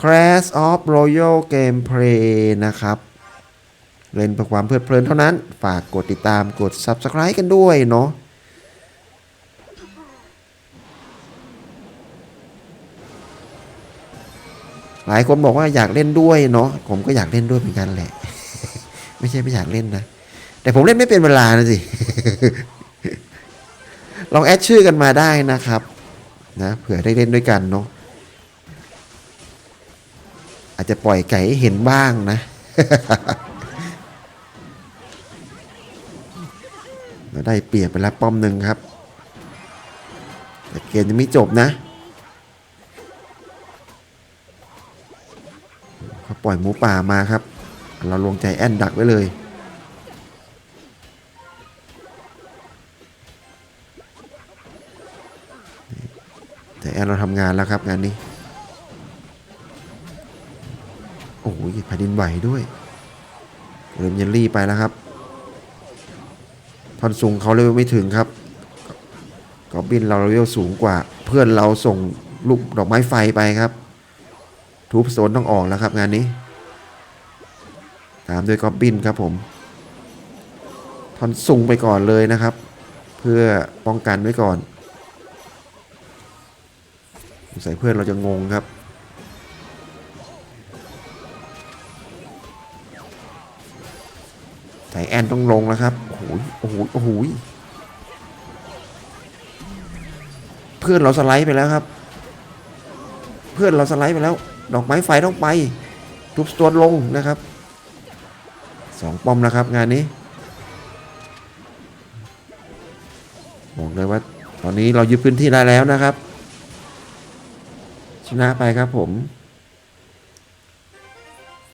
Crash of Royal Gameplay นะครับ เล่นเพื่อความเพลิดเพลินเท่านั้น ฝากกดติดตามกด Subscribe กันด้วยเนาะหลายคนบอกว่าอยากเล่นด้วยเนาะผมก็อยากเล่นด้วยเหมือนกันแหละ ไม่ใช่ไม่อยากเล่นนะ แต่ผมเล่นไม่เป็นเวลานะสิ ลองแอดชื่อกันมาได้นะครับ นะเผื่อได้เล่นด้วยกันเนาะ จจะปล่อยไก่ให้เห็นบ้างนะ เราได้เปรียบไปแล้วป้อมหนึ่งครับ แต่เกมยังไม่จบนะเขาปล่อยหมูป่ามาครับ เราลงใจแอนดักไว้เลยแต่แอนเราทำงานแล้วครับงานนี้ โอ้โหแผ่นดินไหวด้วยเริ่มเยลลี่ไปแล้วครับทอนสูงเขาเลเวลไม่ถึงครับกอบบินเราเลเวลสูงกว่า เพื่อนเราส่งลูกดอกไม้ไฟไปครับ ทูบโซนต้องออกแล้วครับงานนี้ ตามด้วยกอบบินครับผมทอนสูงไปก่อนเลยนะครับ เพื่อป้องกันไว้ก่อนสงสัยเพื่อนเราจะงงครับ ใส่แอนต้องลงแล้วครับ โอ้โหโอ้โหโอ้โหเพื่อนเราสไลด์ไปแล้วครับ เพื่อนเราสไลด์ไปแล้ว ดอกไม้ไฟต้องไป ทุบสโตนลงนะครับสองป้อมแล้วครับงานนี้บอกเลยว่าตอนนี้เรายึดพื้นที่ได้แล้วนะครับ ชนะไปครับผม